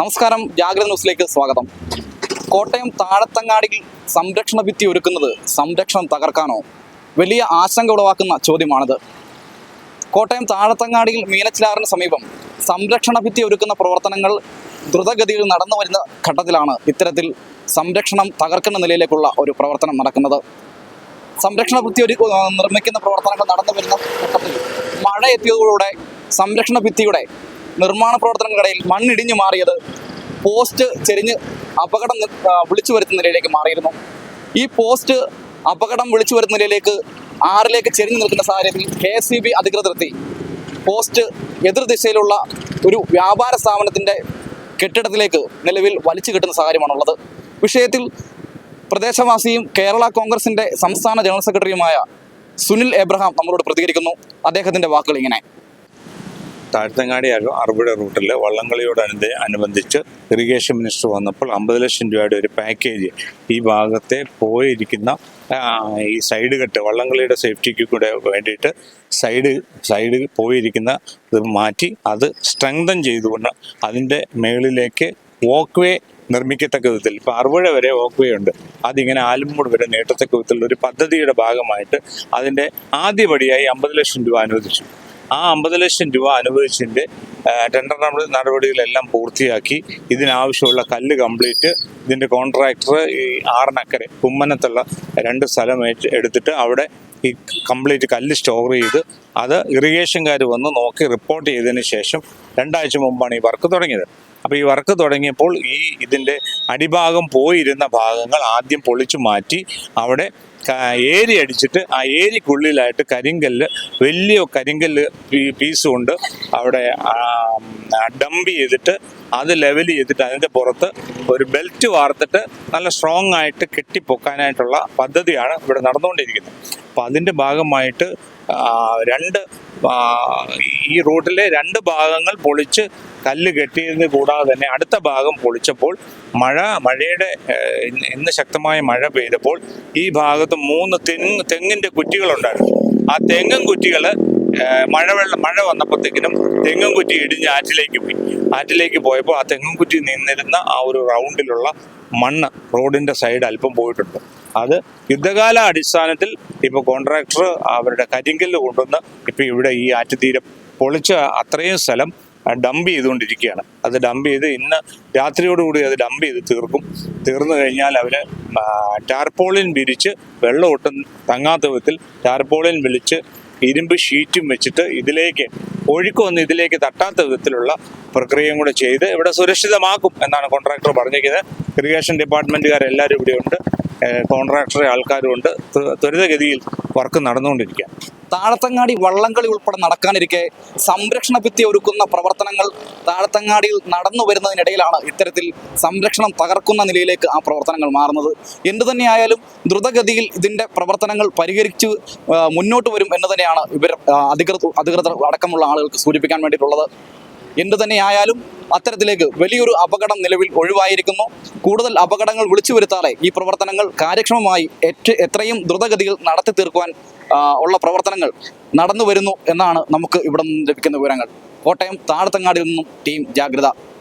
നമസ്കാരം ജാഗ്രത ന്യൂസിലേക്ക് സ്വാഗതം. കോട്ടയം താഴത്തങ്ങാടിയിൽ സംരക്ഷണ ഭിത്തി ഒരുക്കുന്നത് സംരക്ഷണം തകർക്കാനോ വലിയ ആശങ്ക ഉളവാക്കുന്ന ചോദ്യമാണിത്. കോട്ടയം താഴത്തങ്ങാടിയിൽ മീനച്ചിലാറിന് സമീപം സംരക്ഷണ ഭിത്തി ഒരുക്കുന്ന പ്രവർത്തനങ്ങൾ ദ്രുതഗതിയിൽ നടന്നു വരുന്ന ഘട്ടത്തിലാണ് ഇത്തരത്തിൽ സംരക്ഷണം തകർക്കുന്ന നിലയിലേക്കുള്ള ഒരു പ്രവർത്തനം നടക്കുന്നത്. സംരക്ഷണ ഭിത്തി ഒരു നിർമ്മിക്കുന്ന പ്രവർത്തനങ്ങൾ നടന്നു വരുന്ന ഘട്ടത്തിൽ മഴ എത്തിയതോടെ സംരക്ഷണ ഭിത്തിയുടെ നിർമ്മാണ പ്രവർത്തനങ്ങൾക്കിടയിൽ മണ്ണിടിഞ്ഞു മാറിയത് പോസ്റ്റ് ചെരിഞ്ഞ് അപകടം വിളിച്ചു വരുത്തുന്ന നിലയിലേക്ക് മാറിയിരുന്നു. ഈ പോസ്റ്റ് അപകടം വിളിച്ചു വരുത്തുന്ന നിലയിലേക്ക് ആറിലേക്ക് ചെരിഞ്ഞു നിൽക്കുന്ന സാഹചര്യത്തിൽ കെ എസ് സി ബി അധികൃതരെത്തി. പോസ്റ്റ് എതിർദിശയിലുള്ള ഒരു വ്യാപാര സ്ഥാപനത്തിന്റെ കെട്ടിടത്തിലേക്ക് നിലവിൽ വലിച്ചു കിട്ടുന്ന സാഹചര്യമാണുള്ളത്. വിഷയത്തിൽ പ്രദേശവാസിയും കേരള കോൺഗ്രസിന്റെ സംസ്ഥാന ജനറൽ സെക്രട്ടറിയുമായ സുനിൽ എബ്രഹാം നമ്മളോട് പ്രതികരിക്കുന്നു. അദ്ദേഹത്തിന്റെ വാക്കുകൾ ഇങ്ങനെ. താഴ്ത്തങ്ങാടി അറുപട റൂട്ടിൽ വള്ളംകളിയോടനുബ അനുബന്ധിച്ച് ഇറിഗേഷൻ മിനിസ്റ്റർ വന്നപ്പോൾ അമ്പത് ലക്ഷം രൂപയുടെ ഒരു പാക്കേജ് ഈ ഭാഗത്തെ പോയിരിക്കുന്ന ഈ സൈഡ് കെട്ട് വള്ളംകളിയുടെ സേഫ്റ്റിക്ക് കൂടെ വേണ്ടിയിട്ട് സൈഡ് സൈഡ് പോയിരിക്കുന്ന ഇത് മാറ്റി അത് സ്ട്രെങ്തൻ ചെയ്തുകൊണ്ട് അതിന്റെ മേളിലേക്ക് വോക്ക് വേ നിർമ്മിക്കത്തക്ക വിധത്തിൽ. ഇപ്പോൾ അറുപഴ വരെ വോക്ക് വേ ഉണ്ട്. അതിങ്ങനെ ആലുംമൂട് വരെ നീട്ടത്തക്ക വിധത്തിലുള്ള ഒരു പദ്ധതിയുടെ ഭാഗമായിട്ട് അതിന്റെ ആദ്യപടിയായി അമ്പത് ലക്ഷം രൂപ അനുവദിച്ചു. ആ അമ്പത് ലക്ഷം രൂപ അനുവദിച്ചതിന്റെ ടെൻഡർ നടപടി- നടപടികളെല്ലാം പൂർത്തിയാക്കി. ഇതിനാവശ്യമുള്ള കല്ല് കംപ്ലീറ്റ് ഇതിന്റെ കോൺട്രാക്ടർ ഈ ആറിനക്കരെ കുമ്മനത്തുള്ള രണ്ട് സ്ഥലം എടുത്തിട്ട് അവിടെ ഈ കംപ്ലീറ്റ് കല്ല് സ്റ്റോർ ചെയ്ത് അത് ഇറിഗേഷൻകാർ വന്ന് നോക്കി റിപ്പോർട്ട് ചെയ്തതിന് ശേഷം രണ്ടാഴ്ച മുമ്പാണ് ഈ വർക്ക് തുടങ്ങിയത്. അപ്പോൾ ഈ വർക്ക് തുടങ്ങിയപ്പോൾ ഈ ഇതിന്റെ അടിഭാഗം പോയിരുന്ന ഭാഗങ്ങൾ ആദ്യം പൊളിച്ചു മാറ്റി അവിടെ ഏരി അടിച്ചിട്ട് ആ ഏരിക്കുള്ളിലായിട്ട് കരിങ്കല്ല് വലിയ കരിങ്കല്ല് പീസ് കൊണ്ട് അവിടെ ഡംപ് ചെയ്തിട്ട് അത് ലെവൽ ചെയ്തിട്ട് അതിന്റെ പുറത്ത് ഒരു ബെൽറ്റ് വാർത്തിട്ട് നല്ല സ്ട്രോങ് ആയിട്ട് കെട്ടിപ്പൊക്കാനായിട്ടുള്ള പദ്ധതിയാണ് ഇവിടെ നടന്നുകൊണ്ടിരിക്കുന്നത്. അപ്പം അതിന്റെ ഭാഗമായിട്ട് രണ്ട് ഈ റൂട്ടിലെ രണ്ട് ഭാഗങ്ങൾ പൊളിച്ച് കല്ല് കെട്ടിയതിന് കൂടാതെ തന്നെ അടുത്ത ഭാഗം പൊളിച്ചപ്പോൾ മഴ മഴയുടെ ഇന്ന് ശക്തമായ മഴ പെയ്തപ്പോൾ ഈ ഭാഗത്ത് മൂന്ന് തെങ്ങ് തെങ്ങിന്റെ കുറ്റികളുണ്ടായിരുന്നു. ആ തെങ്ങും കുറ്റികൾ മഴവെള്ളം മഴ വന്നപ്പോഴത്തേക്കിനും തെങ്ങും കുറ്റി ഇടിഞ്ഞ് ആറ്റിലേക്ക് പോയി. ആറ്റിലേക്ക് പോയപ്പോൾ ആ തെങ്ങും കുറ്റി നിന്നിരുന്ന ആ ഒരു റൗണ്ടിലുള്ള മണ്ണ് റോഡിന്റെ സൈഡ് അല്പം പോയിട്ടുണ്ട്. അത് യുദ്ധകാല അടിസ്ഥാനത്തിൽ ഇപ്പോൾ കോൺട്രാക്ടർ അവരുടെ കരിങ്കല്ല് കൊണ്ടുവന്ന് ഇപ്പോൾ ഇവിടെ ഈ ആറ്റുതീരം പൊളിച്ച അത്രയും സ്ഥലം ഡംപ് ചെയ്തുകൊണ്ടിരിക്കുകയാണ്. അത് ഡംപ് ചെയ്ത് ഇന്ന് രാത്രിയോടുകൂടി അത് ഡംപ് ചെയ്ത് തീർക്കും. തീർന്നു കഴിഞ്ഞാൽ അവർ ടാർപോളിൻ വിരിച്ച് വെള്ളം ഒട്ടും തങ്ങാത്ത വിധത്തിൽ ടാർപോളിൻ വിളിച്ച് ഇരുമ്പ് ഷീറ്റും വെച്ചിട്ട് ഇതിലേക്ക് ഒഴുക്കൊന്ന് ഇതിലേക്ക് തട്ടാത്ത വിധത്തിലുള്ള പ്രക്രിയയും കൂടെ ചെയ്ത് ഇവിടെ സുരക്ഷിതമാക്കും എന്നാണ് കോൺട്രാക്ടർ പറഞ്ഞിരിക്കുന്നത്. ഇറിഗേഷൻ ഡിപ്പാർട്ട്മെന്റുകാരെല്ലാവരും ഇവിടെയുണ്ട്. കോൺട്രാക്ടറെ ആൾക്കാരും ഉണ്ട് ത്വരിതഗതിയിൽ വർക്ക് നടന്നുകൊണ്ടിരിക്കുക താഴത്തങ്ങാടി വള്ളംകളി ഉൾപ്പെടെ നടക്കാനിരിക്കെ സംരക്ഷണ ഭിത്തി ഒരുക്കുന്ന പ്രവർത്തനങ്ങൾ താഴത്തങ്ങാടിയിൽ നടന്നു വരുന്നതിനിടയിലാണ് ഇത്തരത്തിൽ സംരക്ഷണം തകർക്കുന്ന നിലയിലേക്ക് ആ പ്രവർത്തനങ്ങൾ മാറുന്നത്. എന്തു തന്നെയായാലും ദ്രുതഗതിയിൽ ഇതിന്റെ പ്രവർത്തനങ്ങൾ പരിഹരിച്ച് മുന്നോട്ട് വരും എന്ന് തന്നെയാണ് ഇവർ അധികൃത അധികൃതർ അധികൃതർ അടക്കമുള്ള ആളുകൾക്ക് സൂചിപ്പിക്കാൻ വേണ്ടിയിട്ടുള്ളത്. എന്തു തന്നെയായാലും അത്തരത്തിലേക്ക് വലിയൊരു അപകടം നിലവിൽ ഒഴിവായിരിക്കുന്നു. കൂടുതൽ അപകടങ്ങൾ വിളിച്ചു വരുത്താതെ ഈ പ്രവർത്തനങ്ങൾ കാര്യക്ഷമമായി എത്രയും ദ്രുതഗതിയിൽ നടത്തി തീർക്കുവാൻ ഉള്ള പ്രവർത്തനങ്ങൾ നടന്നു വരുന്നു എന്നാണ് നമുക്ക് ഇവിടെ നിന്ന് ലഭിക്കുന്ന വിവരങ്ങൾ. കോട്ടയം താഴത്തങ്ങാടിയിൽ നിന്നും ടീം ജാഗ്രത.